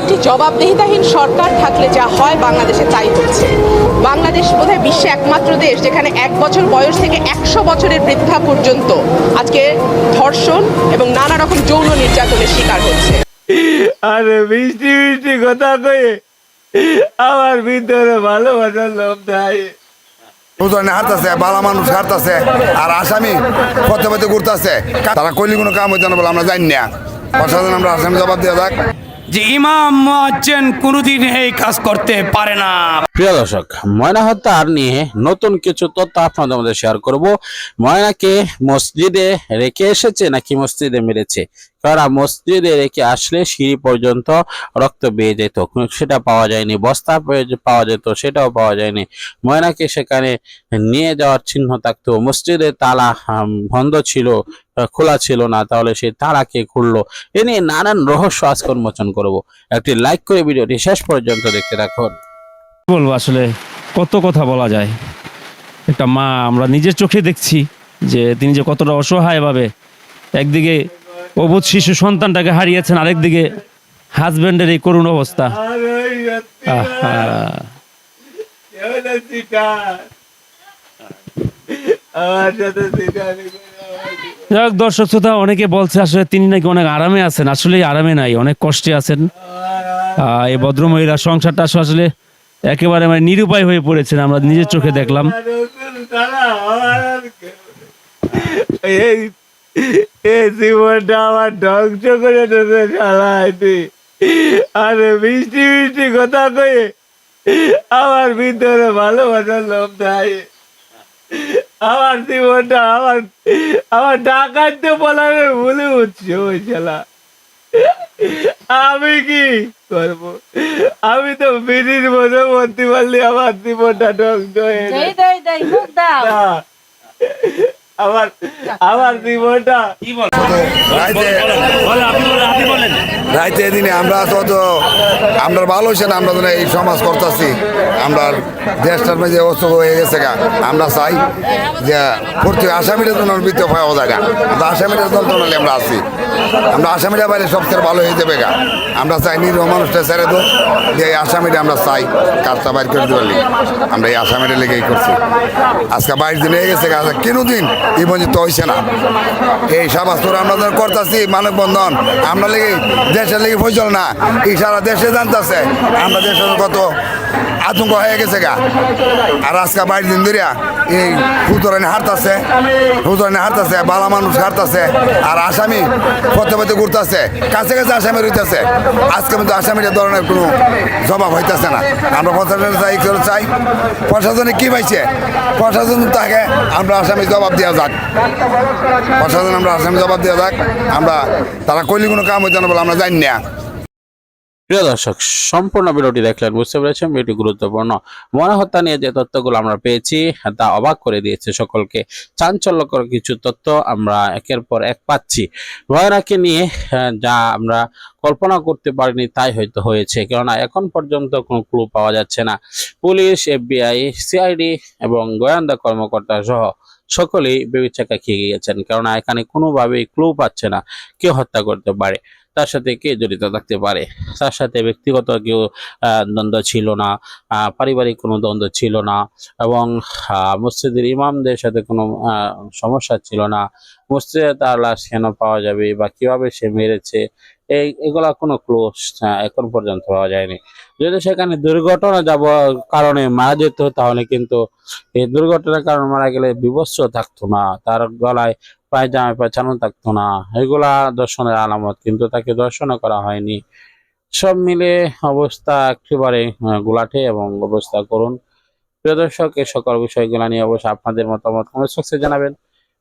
একটি জবাবদিহিতাহীন সরকার থাকলে যা হয় বাংলাদেশে তাই হচ্ছে। বাংলাদেশ বোধহয় বিশ্বে একমাত্র দেশ যেখানে এক বছর বয়স থেকে একশো বছরের বৃদ্ধা পর্যন্ত আজকে ধর্ষণ এবং নানা রকম যৌন নির্যাতনের শিকার হচ্ছে। আরে মিষ্টি মিষ্টি কথা কয়ে আমার ভিতরে ভালোবাসার লোভ দেয় হারতাছে বালা মানুষ হারতাছে আর আসামি পথে পথে ঘুরতেছে। তারা কইলি কোনো কাম হইতে না বলে আমরা জানি না। প্রশাসন আমরা আসামি জবাব দিয়ে যাক। যে ইমাম, মোয়াজ্জেন কোনোদিন এই কাজ করতে পারে না। প্রিয় দর্শক, ময়না হত্যার নিয়ে নতুন কিছু তথ্য আপনাদের মধ্যে শেয়ার করব। ময়নাকে মসজিদে রেখে এসেছে নাকি মসজিদে মেরেছে? কারণ মসজিদে রেখে আসলে সিঁড়ি পর্যন্ত রক্ত বেয়ে যেত। সেটা পাওয়া যায়নি, বস্তা পাওয়া যেত সেটাও পাওয়া যায়নি। ময়নাকে সেখানে নিয়ে যাওয়ার চিহ্ন থাকতো। মসজিদে তালা বন্ধ ছিল খোলা ছিল না, তাহলে সেই তালা কে খুললো। এ নিয়ে নানান রহস্য আজকে উন্মোচন করব। একটি লাইক করে ভিডিওটি শেষ পর্যন্ত দেখতে থাকুন। বলব আসলে, কত কথা বলা যায়। একটা মা, আমরা নিজের চোখে দেখছি যে তিনি যে কতটা অসহায়ভাবে একদিকে অবুধ শিশু সন্তানটাকে হারিয়েছেন আরেকদিকে হাজব্যান্ডের এই করুণ অবস্থা। হোক, দর্শক শ্রোতা অনেকে বলছে আসলে তিনি নাকি অনেক আরামে আছেন। আসলে আরামে নাই অনেক কষ্টে আছেন। এই ভদ্রমহিলার সংসারটা আসলে একেবারে মানে নিরুপায় হয়ে পড়েছেন আমরা নিজের চোখে দেখলাম। এই জীবনটা আমার ধ্বংস করে দিতে শালায় তুই। আরে মিষ্টি মিষ্টি কথা কয়ে আমার ভিতরে ভালোবাসার লোভ দেয়। আমার জীবনটা আমার আমার ডাকাইতে বলার ভুলে উঠছে ওই শালা। আমি কি করব? আমি তো বিড়ির মধ্যে ভর্তি পারলে আমার জীবনটা ধ্বংস হয়ে। আমার আমার জীবনটা রাইতে রাইতে দিনে আমরা তো, আমরা ভালো হয়েছে আমরা তো এই সমাজ করতেছি। আমরা দেশটার মধ্যে অস্ত হয়ে গেছে গা। আমরা চাই যে প্রতি আসামিটা জন্য বৃত্ত পাওয়া যায় গা। আমরা আসামিটা যন্ত্রণালে আমরা আছি। আমরা আসামিটা বাইরে সবচেয়ে ভালো হয়ে যাবে গা। আমরা চাই নিরীহ মানুষটা ছেড়ে দো, যে এই আসামিটা আমরা চাই, কাজটা বাইর করে দিতে আমরা এই আসামিটা লেগেই করছি। আজকে বাইশ দিন হয়ে গেছে গা কেন দিন এই পর্যন্ত হয়েছে না। এই সমাজ তোর আমরা করতেছি মানব বন্ধন আমরা লেগে দেশের লেগে ফসল না। এই সারা দেশে জানতেছে, আমরা দেশের কত আতঙ্ক হয়ে গেছে গা। আর আজকে বাইশ দিন ধরিয়া এই হুতরানি হারতাছে হুতরানি হারতাছে, বালা মানুষ হারতাছে, আর আসামি পথে পথে ঘুরতেছে, কাছে কাছে আসামি রইতেছে। আজকে কিন্তু আসামির ধরনের কোনো জবাব হইতেছে না। আমরা প্রশাসনের চাই কেউ চাই? প্রশাসনে কি পাইছে? প্রশাসন তাকে আমরা আসামি জবাব দেওয়া যাক। প্রশাসন আমরা আসামি জবাব দেওয়া যাক। আমরা, তারা কইলি কোনো কাম হইতে না বলে আমরা জানি না। প্রিয় দর্শক, সম্পূর্ণ ভিডিওটি দেখলেন বুঝতে পেরেছেন, ভিডিওটি গুরুত্বপূর্ণ। মনে হত্যা নিয়ে যে তথ্যগুলো আমরা পেয়েছি, তা অবাক করে দিয়েছে সকলকে। চাঞ্চল্যকর কিছু তথ্য আমরা একের পর এক পাচ্ছি। ভয়রাকে নিয়ে যা আমরা কল্পনা করতে পারিনি তাই হয়তো হয়েছে। কেননা এখন পর্যন্ত কোনো ক্লু পাওয়া যাচ্ছে না। পুলিশ, এফবিআই, সিআইডি এবং গোয়েন্দা কর্মকর্তা সহ সকলেই বেবিচাকা খেয়ে গিয়েছেন। কেননা এখানে কোনোভাবেই ক্লু পাচ্ছে না কে হত্যা করতে পারে। তার সাথে কে জড়িত থাকতে পারে? তার সাথে ব্যক্তিগত কেউ দ্বন্দ্ব ছিল না পারিবারিক কোনো দ্বন্দ্ব ছিল না এবং মসজিদের ইমামদের সাথে কোনো সমস্যা ছিল না। মসজিদে তার লাশ কেন পাওয়া যাবে বা কীভাবে সে মেরেছে, এই, এগুলা কোনো ক্লু এখন পর্যন্ত পাওয়া যায়নি। যদি সেখানে দুর্ঘটনা যাব, কারণে মারা যেত, তাহলে কিন্তু এই দুর্ঘটনার কারণে মারা গেলে বিবস্ত্র থাকতো না। তার গলায় পায়জামা পেঁচানো থাকতো না। এগুলা দর্শনের আলামত, কিন্তু তাকে দর্শনও করা হয়নি। সব মিলে অবস্থা একেবারে গোলাটে এবং অবস্থা করুন। প্রিয় দর্শক, এ সকল বিষয়গুলো নিয়ে অবশ্যই আপনাদের মতামত কমেন্ট বক্সে জানাবেন।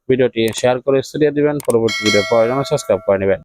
ভিডিওটি শেয়ার করে ছড়িয়ে দিবেন। পরবর্তী ভিডিও পাওয়ার জন্য সাবস্ক্রাইব করে নেবেন।